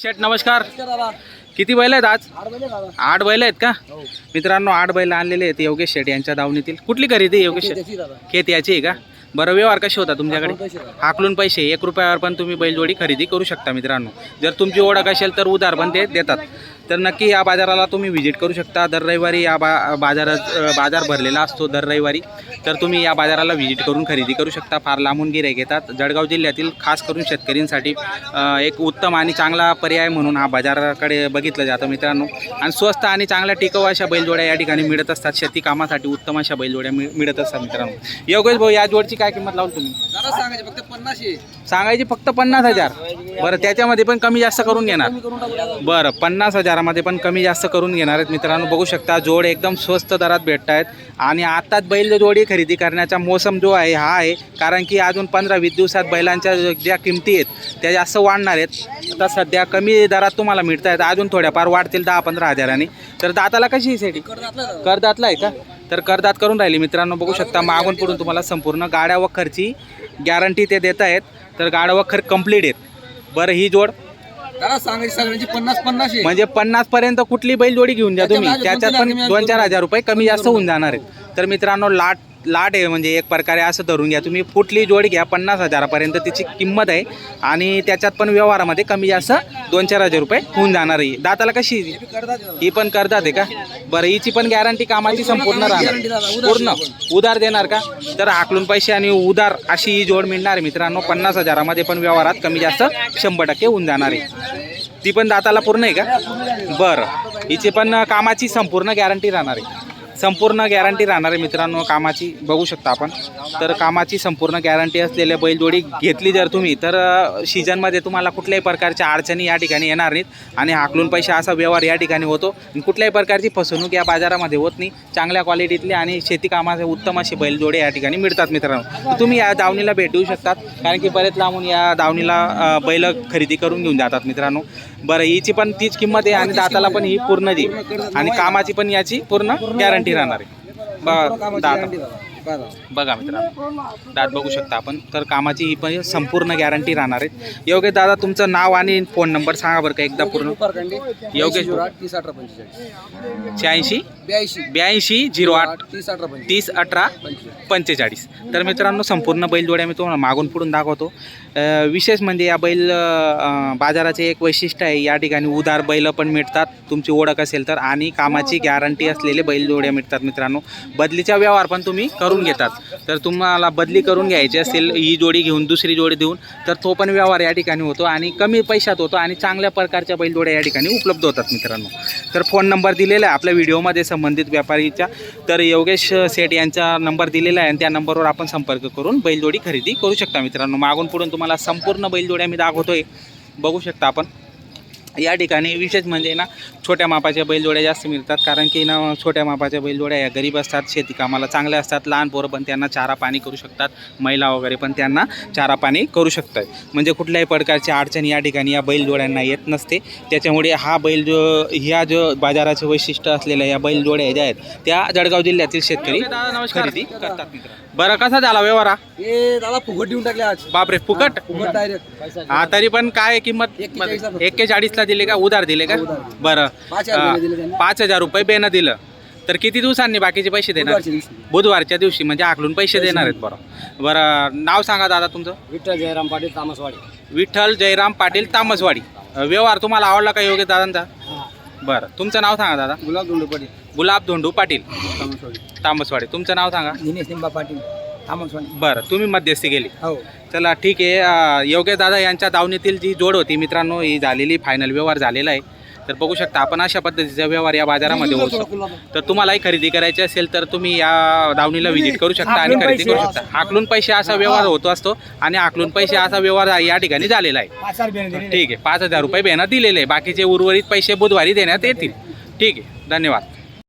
शेठ नमस्कार. किती बैल आहेत आज? आठ बैल आहेत का? मित्रांनो आठ बैल आणलेले आहेत योगेश शेठ यांच्या दावणीतील. कुठली खरेदी योगेश शेठ? खेत याची आहे का? बरं व्यवहार कसे होता तुमच्याकडे? हाकलून पैसे एक रुपयावर पण तुम्ही बैलजोडी खरेदी करू शकता मित्रांनो. जर तुमची ओळख असेल तर उधार पण ते देतात. तर नक्की या बाजाराला तुम्ही व्हिजिट करू शकता. दर रविवारी या बा बाजारात बाजार भरलेला असतो दर रविवारी. तर तुम्ही या बाजाराला व्हिजिट करून खरेदी करू शकता. फार लांबून गिऱ्हाईक येतात. जळगाव जिल्ह्यातील खास करून शेतकऱ्यांसाठी एक उत्तम आणि चांगला पर्याय म्हणून हा बाजाराकडे बघितलं जातं मित्रांनो. आणि स्वस्त आणि चांगल्या टिकाऊ अशा बैलजोड्या या ठिकाणी मिळत असतात. शेती कामासाठी उत्तम अशा बैलजोड्या मिळ मिळत असतात मित्रांनो. योगेश भाऊ या जोडची काय किंमत लावली तुम्ही? सांगायचे फक्त पन्नास सांगायची फक्त पन्नास हजार. बरं त्याच्यामध्ये पण कमी जास्त करून घेणार. बरं पन्नास हजारामध्ये पण कमी जास्त करून घेणार आहेत मित्रांनो. बघू शकता जोड एकदम स्वस्त दरात भेटत आहेत. आणि आत्ताच बैल जोडी खरेदी करण्याचा मोसम जो आहे हा आहे. कारण की अजून पंधरा वीस दिवसात बैलांच्या ज्या किमती आहेत त्या जास्त वाढणार आहेत. आता सध्या कमी दरात तुम्हाला मिळत आहेत. अजून थोड्याफार वाढतील दहा पंधरा हजारांनी. तर दाताला कशी आहे सेटी करदातला आहे का? तर करदात करून राहिली मित्रांनो. बघू शकता मागून पुढून तुम्हाला संपूर्ण गाड्या वखरची गॅरंटी ते देत आहेत. तर गाड्या वखर कंप्लीट आहेत. बरं ही जोड दादा सांगायची सगळ्यांची पन्नास पन्नास आहे. म्हणजे पन्नास पर्यंत कुठली बैल जोडी घेऊन द्या तुम्ही? त्याच्या त्याच्यात पण दोन चार हजार रुपये कमी जास्त होऊन जाणार आहेत तर मित्रांनो लाट लाट आहे म्हणजे एक प्रकारे असं धरून घ्या. तुम्ही फुटली जोडी घ्या पन्नास हजारापर्यंत तिची किंमत आहे. आणि त्याच्यात पण व्यवहारामध्ये कमी जास्त दोन चार हजार रुपये होऊन जाणार आहे. दाताला कशी ही पण करतात आहे का? बरं हिची पण गॅरंटी कामाची संपूर्ण राहणार. पूर्ण. उधार देणार का? तर आकलून पैसे आणि उधार अशी ही जोड मिळणार मित्रांनो. पन्नास हजारामध्ये पण व्यवहारात कमी जास्त शंभर टक्के होऊन जाणार आहे. ती पण दाताला पूर्ण आहे का? बरं. हिची पण कामाची संपूर्ण गॅरंटी राहणार आहे. संपूर्ण गॅरंटी राहणार आहे मित्रांनो कामाची. बघू शकता आपण. तर कामाची संपूर्ण गॅरंटी असलेल्या बैलजोडी घेतली जर तुम्ही तर सीजनमध्ये सीझनमध्ये तुम्हाला कुठल्याही प्रकारच्या अडचणी या ठिकाणी येणार नाहीत. आणि हाकलून पैसे असा व्यवहार या ठिकाणी होतो. कुठल्याही प्रकारची फसवणूक या बाजारामध्ये होत नाही. चांगल्या क्वालिटीतले आणि शेती कामाचे उत्तम असे बैलजोडे या ठिकाणी मिळतात मित्रांनो. तर तुम्ही या दावणीला भेट देऊ शकतात. कारण की बरेच लांबून या दावणीला बैल खरेदी करून घेऊन जातात मित्रांनो. बरं हिची पण तीच किंमत आहे आणि दाताला पण ही पूर्ण दे आणि कामाची पण याची पूर्ण गॅरंटी राहणार आहे. ब- दात. बघा मित्रांनो दात बघू शकता आपण. तर कामाची ही पण संपूर्ण गॅरंटी राहणार आहे. योगेश दादा तुमचं नाव आणि फोन नंबर सांगा बरं का एकदा पूर्ण. योगेश तीस अठरा पंचेचाळीस. शहाऐंशी ब्याऐंशी ब्याऐंशी झिरो आठ तीस अठरा पंचेचाळीस. तर मित्रांनो संपूर्ण बैलजोड्या मी तुम्हाला मागून पुढून दाखवतो. विशेष म्हणजे या बैल बाजाराचे एक वैशिष्ट्य आहे या ठिकाणी उधार बैल पण मिळतात. तुमची ओळख असेल तर आणि कामाची गॅरंटी असलेले बैलजोड्या मिळतात मित्रांनो. बदलीचा व्यवहार पण तुम्ही करून घेतात. तर तुम्हाला बदली करून घ्यायची असेल ही जोडी घेऊन दुसरी जोडी देऊन तर तो पण व्यवहार या ठिकाणी होतो आणि कमी पैशात होतो आणि चांगल्या प्रकारच्या बैलजोड्या या ठिकाणी उपलब्ध होतात मित्रांनो. तर फोन नंबर दिलेला आहे आपल्या व्हिडिओमध्ये संबंधित व्यापारीच्या. तर योगेश सेठ यांचा नंबर दिलेला आहे आणि त्या नंबरवर आपण संपर्क करून बैलजोडी खरेदी करू शकता मित्रांनो. मागून पुढून तुम्हाला संपूर्ण बैलजोड्या मी दाखवतोय. बघू शकता आपण. या ठिकाणी विशेष म्हणजे ना छोट्या मापाच्या बैलजोड्या जास्त मिळतात. कारण की ना छोट्या मापाच्या बैलजोड्या या गरीब असतात शेती कामाला चांगल्या असतात लहान पोरं पण त्यांना चारा पाणी करू शकतात महिला वगैरे पण त्यांना चारा पाणी करू शकतात. म्हणजे कुठल्याही प्रकारची अडचणी या ठिकाणी या बैलजोड्यांना येत नसते. त्याच्यामुळे हा बैल जो ह्या जो बाजाराचं वैशिष्ट्य असलेल्या या बैलजोड्या ज्या आहेत त्या जळगाव जिल्ह्यातील शेतकरी खरेदी करतात. बरं कसा झाला व्यवहार? ए दादा फुकट देऊन टाकले आज. बापरे फुकट? फुकट डायरेक्ट हा तरी पण काय किंमत. एक्केचाळीसला दिले का? उधार दिले का? उधार. बरं. पाच हजार रुपये दिले त्यांनी. पाच हजार रुपये बेनं दिलं. तर किती दिवसांनी बाकीचे पैसे देणार? बुधवारच्या दिवशी. बुधवारच्या दिवशी म्हणजे आखलून पैसे देणार आहेत बरं. बरं नाव सांगा दादा तुमचं? विठ्ठल जयराम पाटील तामसवाडी. विठ्ठल जयराम पाटील तामसवाडी. अ, व्यवहार तुम्हाला आवडला का योग्य दादांचा? बरं. तुमचं नाव सांगा दादा. गुलाब धोंडू पाटील. गुलाब धोंडू पाटील. तामसवाडी. तामसवाडी. तुमचं नाव सांगा. दिनेश निंबा पाटील तामसवाडी. बरं. तुम्ही मध्यस्थी गेली हो. चला ठीक आहे. योगेश दादा यांच्या दावणीतील जी जोड होती मित्रांनो ही झालेली फायनल व्यवहार झालेला आहे. तर बघू शकता आपण अशा पद्धतीचा व्यवहार या बाजारामध्ये होऊ शकतो. तर तुम्हालाही खरेदी करायची असेल तर तुम्ही या दावणीला व्हिजिट करू शकता आणि खरेदी करू शकता. आकलून पैसे असा व्यवहार होतो असतो आणि आकलून पैसे असा व्यवहार या ठिकाणी झालेला आहे. ठीक आहे पाच हजार रुपये बेना दिलेले आहे. बाकीचे उर्वरित पैसे बुधवारी देण्यात येतील. ठीक आहे धन्यवाद.